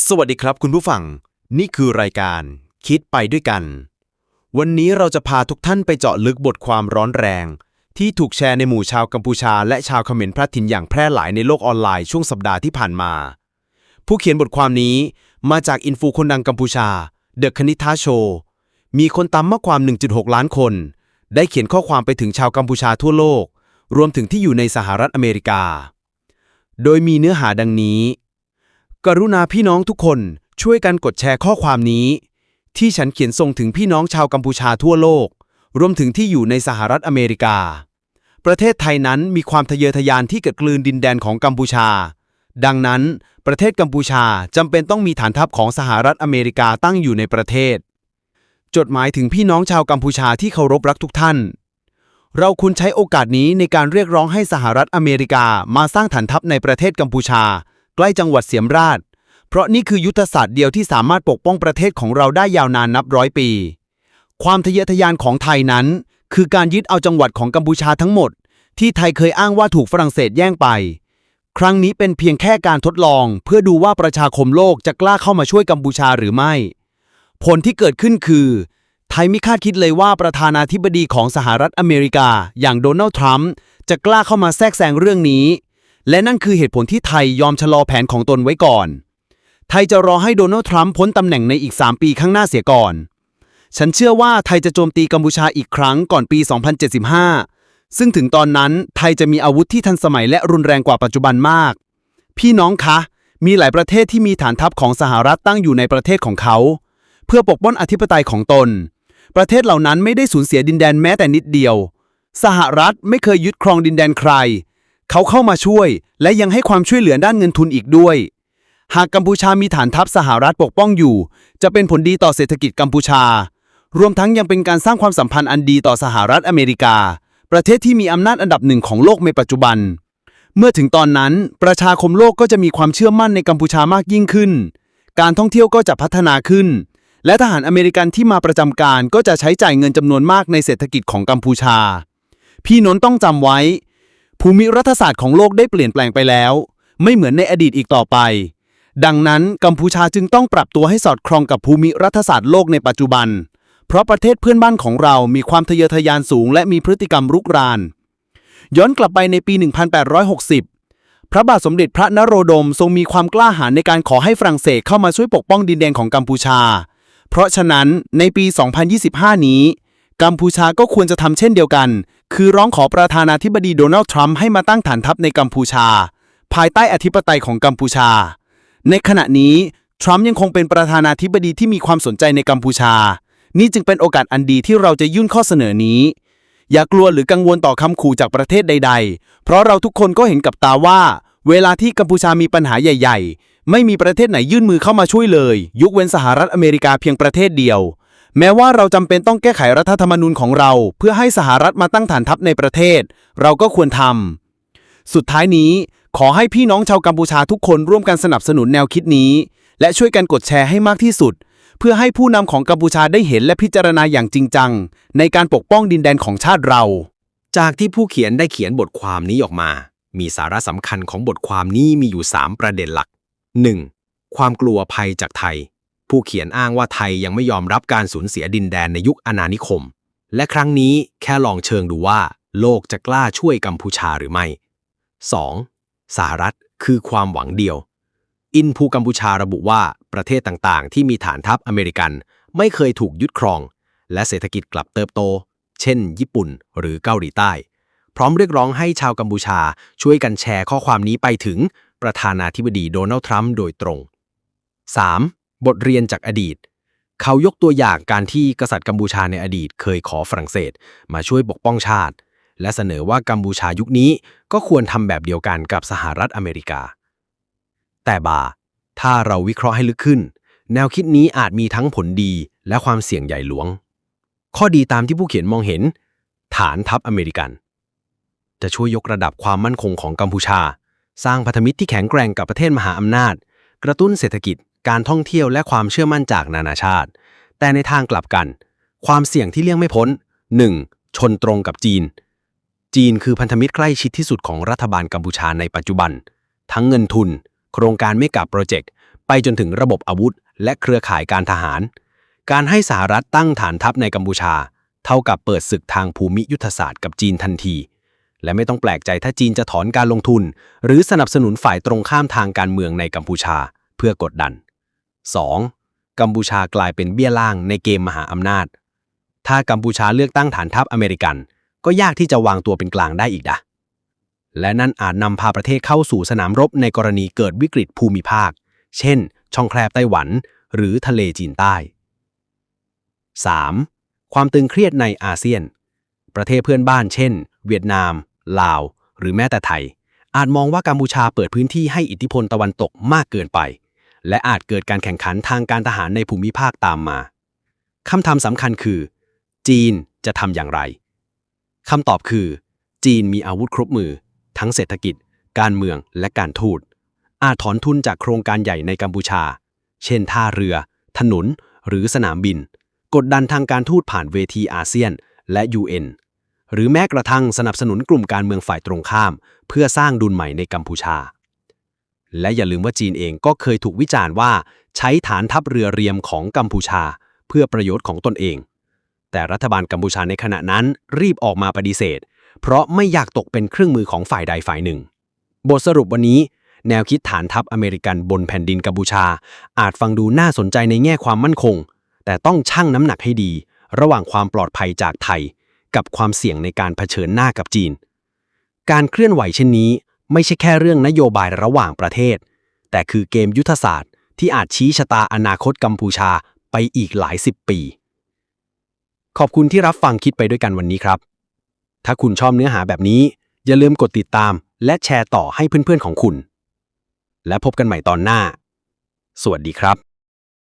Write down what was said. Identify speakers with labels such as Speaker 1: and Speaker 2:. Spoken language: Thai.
Speaker 1: สวัสดีครับคุณผู้ฟัง นี่คือรายการ คิดไปด้วยกัน วันนี้เราจะพาทุกท่านไปเจาะลึกบทความร้อนแรง ที่ถูกแชร์ในหมู่ชาวกัมพูชา และชาวเขมรพระถิ่นอย่างแพร่หลายในโลกออนไลน์ช่วงสัปดาห์ที่ผ่านมา ผู้เขียนบทความนี้มาจากอินฟูคนดังกัมพูชาเดอะคณิธาโชมีคนตามมากกว่า 1.6 ล้านคน ได้เขียนข้อความไปถึงชาวกัมพูชาทั่วโลก รวมถึงที่อยู่ในสหรัฐอเมริกา โดยมีเนื้อหาดังนี้ กรุณาพี่น้องทุกคนช่วยกันกดแชร์ข้อความนี้ ที่ฉันเขียนส่งถึงพี่น้องชาวกัมพูชาทั่วโลก รวมถึงที่อยู่ในสหรัฐอเมริกา ประเทศไทยนั้นมีความทะเยอทะยานที่เกิดกลืนดินแดนของกัมพูชา ดังนั้น ประเทศกัมพูชาจำเป็นต้องมีฐานทัพของสหรัฐอเมริกาตั้งอยู่ในประเทศ จดหมายถึงพี่น้องชาวกัมพูชาที่เคารพรักทุกท่าน เราควรใช้โอกาสนี้ในการเรียกร้องให้สหรัฐอเมริกามาสร้างฐานทัพในประเทศกัมพูชา ใกล้จังหวัดเสียมราช เพราะนี่คือยุทธศาสตร์เดียวที่สามารถปกป้องประเทศของเราได้ยาวนานนับร้อยปี ความทะเยอทะยานของไทยนั้น คือการยึดเอาจังหวัดของกัมพูชาทั้งหมด ที่ไทยเคยอ้างว่าถูกฝรั่งเศสแย่งไป ครั้งนี้เป็นเพียงแค่การทดลอง เพื่อดูว่าประชาคมโลกจะกล้าเข้ามาช่วยกัมพูชาหรือไม่ ผลที่เกิดขึ้นคือ ไทยไม่คาดคิดเลยว่าประธานาธิบดีของสหรัฐอเมริกา อย่างโดนัลด์ทรัมป์จะกล้าเข้ามาแทรกแซงเรื่องนี้ และนั่นคือเหตุผลที่ไทยยอมชะลอแผนของตนไว้ก่อน ไทยจะรอให้โดนัลด์ทรัมป์พ้นตำแหน่งในอีก 3 ปีข้างหน้าเสียก่อน ฉันเชื่อว่าไทยจะโจมตีกัมพูชาอีกครั้งก่อนปี 2075 ซึ่งถึงตอนนั้นไทยจะมีอาวุธที่ทันสมัยและรุนแรงกว่าปัจจุบันมาก พี่น้องคะ มีหลายประเทศที่มีฐานทัพของสหรัฐตั้งอยู่ในประเทศของเขา เพื่อปกป้องอธิปไตยของตน ประเทศเหล่านั้นไม่ได้สูญเสียดินแดนแม้แต่นิดเดียว สหรัฐไม่เคยยึดครองดินแดนใคร เขาเข้ามาช่วย และยังให้ความช่วยเหลือด้านเงินทุนอีกด้วย หากกัมพูชามีฐานทัพสหรัฐปกป้องอยู่ จะเป็นผลดีต่อเศรษฐกิจกัมพูชา รวมทั้งยังเป็นการสร้างความสัมพันธ์อันดีต่อสหรัฐอเมริกา ประเทศที่มีอำนาจอันดับหนึ่งของโลกในปัจจุบัน เมื่อถึงตอนนั้น ประชาคมโลกก็จะมีความเชื่อมั่นในกัมพูชามากยิ่งขึ้น การท่องเที่ยวก็จะพัฒนาขึ้น และทหารอเมริกันที่มาประจำการก็จะใช้จ่ายเงินจำนวนมากในเศรษฐกิจของกัมพูชา พี่นนท์ต้องจำไว้ ภูมิรัฐศาสตร์ของโลกได้เปลี่ยนแปลงไปแล้ว ไม่เหมือนในอดีตอีกต่อไป ดังนั้นกัมพูชาจึงต้องปรับตัวให้สอดคล้องกับภูมิรัฐศาสตร์โลกในปัจจุบัน เพราะประเทศเพื่อนบ้านของเรามีความทะเยอทะยานสูง และมีพฤติกรรมรุกราน ย้อนกลับไปในปี 1860 พระบาทสมเด็จพระนโรดมทรงมีความกล้าหาญในการขอให้ฝรั่งเศสเข้ามาช่วยปกป้องดินแดนของกัมพูชา เพราะฉะนั้นในปี 2025 นี้ กัมพูชาก็ควรจะทำเช่นเดียวกัน คือร้องขอประธานาธิบดีโดนัลด์ทรัมป์ให้มาตั้งฐานทัพในกัมพูชา ภายใต้อธิปไตยของกัมพูชา ในขณะนี้ ทรัมป์ยังคงเป็นประธานาธิบดีที่มีความสนใจในกัมพูชา นี่จึงเป็นโอกาสอันดีที่เราจะยื่นข้อเสนอนี้ อย่ากลัวหรือกังวลต่อคำขู่จากประเทศใด ๆ เพราะเราทุกคนก็เห็นกับตาว่า เวลาที่กัมพูชามีปัญหาใหญ่ ๆ ไม่มีประเทศไหนยื่นมือเข้ามาช่วยเลย ยกเว้นสหรัฐอเมริกาเพียงประเทศเดียว แม้ว่าเราจำเป็นต้องแก้ไขรัฐธรรมนูญของเรา เพื่อให้สหรัฐมาตั้งฐานทัพในประเทศ เราก็ควรทำสุดท้ายนี้ ขอให้พี่น้องชาวกัมพูชาทุกคนร่วมกันสนับสนุนแนวคิดนี้ และช่วยกันกดแชร์ให้มากที่สุด เพื่อให้ผู้นำของกัมพูชาได้เห็นและพิจารณาอย่างจริงจัง ในการปกป้องดินแดนของชาติเรา
Speaker 2: จากที่ผู้เขียนได้เขียนบทความนี้ออกมา มีสาระสำคัญของบทความนี้มีอยู่ 3 ประเด็นหลัก 1. ความกลัวภัยจากไทย ผู้เขียนอ้างว่าไทยยังไม่ยอมรับการสูญเสียดินแดนในยุคอาณานิคม และครั้งนี้แค่ลองเชิงดูว่า โลกจะกล้าช่วยกัมพูชาหรือไม่ 2. สหรัฐคือความหวังเดียว อินภูกัมพูชาระบุว่าประเทศต่างๆ ที่มีฐานทัพอเมริกัน ไม่เคยถูกยึดครอง และเศรษฐกิจกลับเติบโต เช่น ญี่ปุ่น หรือเกาหลีใต้ พร้อมเรียกร้องให้ชาวกัมพูชาช่วยกันแชร์ข้อความนี้ไปถึงประธานาธิบดีโดนัลด์ทรัมป์โดยตรง 3. บทเรียนจากอดีต เขายกตัวอย่างการที่กษัตริย์กัมพูชาในอดีต เคยขอฝรั่งเศส มาช่วยปกป้องชาติ และเสนอว่ากัมพูชายุคนี้ก็ควรทำแบบเดียวกันกับสหรัฐอเมริกา แต่บา ถ้าเราวิเคราะห์ให้ลึกขึ้น แนวคิดนี้อาจมีทั้งผลดีและความเสี่ยงใหญ่หลวง ข้อดีตามที่ผู้เขียนมองเห็น ฐานทัพอเมริกัน จะช่วยยกระดับความมั่นคงของกัมพูชา สร้างพันธมิตรที่แข็งแกร่งกับประเทศมหาอำนาจ กระตุ้นเศรษฐกิจ การท่องเที่ยวและความเชื่อมั่นจากนานาชาติ แต่ในทางกลับกัน ความเสี่ยงที่เลี่ยงไม่พ้น 1. ชนตรงกับจีน จีนคือพันธมิตรใกล้ชิดที่สุดของรัฐบาลกัมพูชาในปัจจุบัน ทั้งเงินทุน โครงการเมกะโปรเจกต์ ไปจนถึงระบบอาวุธ และเครือข่ายการทหาร การให้สหรัฐตั้งฐานทัพในกัมพูชา เท่ากับเปิดศึกทางภูมิยุทธศาสตร์กับจีนทันทีและไม่ต้องแปลกใจถ้าจีนจะถอนการลงทุน หรือสนับสนุนฝ่ายตรงข้ามทางการเมืองในกัมพูชา เพื่อกดดัน 2. กัมพูชากลายเป็นเบี้ยล่างในเกมมหาอำนาจ ถ้ากัมพูชาเลือกตั้งฐานทัพอเมริกัน ก็ยากที่จะวางตัวเป็นกลางได้อีกนะและนั่นอาจนำพาประเทศเข้าสู่สนามรบในกรณีเกิดวิกฤตภูมิภาค เช่น ช่องแคบไต้หวัน หรือทะเลจีนใต้ 3. ความตึงเครียดในอาเซียน ประเทศเพื่อนบ้านเช่น เวียดนาม ลาว หรือแม้แต่ไทย อาจมองว่ากัมพูชาเปิดพื้นที่ให้อิทธิพลตะวันตกมากเกินไป และอาจเกิดการแข่งขันทางการทหารในภูมิภาคตามมาคำถามสำคัญคือ จีนจะทำอย่างไรคำตอบคือ จีนมีอาวุธครบมือ ทั้งเศรษฐกิจ การเมืองและการทูต อาจถอนทุนจากโครงการใหญ่ในกัมพูชา เช่นท่าเรือ ถนน หรือสนามบิน กดดันทางการทูตผ่านเวทีอาเซียนและ UN หรือแม้กระทั่งสนับสนุนกลุ่มการเมืองฝ่ายตรงข้าม เพื่อสร้างดุลใหม่ในกัมพูชา และอย่าลืมว่าจีนเองก็เคยถูกวิจารณ์ว่า ใช้ฐานทัพเรือเรียมของกัมพูชา เพื่อประโยชน์ของตนเอง แต่รัฐบาลกัมพูชาในขณะนั้นรีบออกมาปฏิเสธ เพราะไม่อยากตกเป็นเครื่องมือของฝ่ายใดฝ่ายหนึ่ง บทสรุปวันนี้ แนวคิดฐานทัพอเมริกันบนแผ่นดินกัมพูชา อาจฟังดูน่าสนใจในแง่ความมั่นคง แต่ต้องชั่งน้ำหนักให้ดี ระหว่างความปลอดภัยจากไทย กับความเสี่ยงในการเผชิญหน้ากับจีน การเคลื่อนไหวเช่นนี้ ไม่ใช่แค่เรื่องนโยบายระหว่างประเทศ แต่คือเกมยุทธศาสตร์ที่อาจชี้ชะตาอนาคตกัมพูชาไปอีกหลายสิบปี ขอบคุณที่รับฟังคิดไปด้วยกันวันนี้ครับ ถ้าคุณชอบเนื้อหาแบบนี้ อย่าลืมกดติดตามและแชร์ต่อให้เพื่อนๆของคุณ และพบกันใหม่ตอนหน้า สวัสดีครับ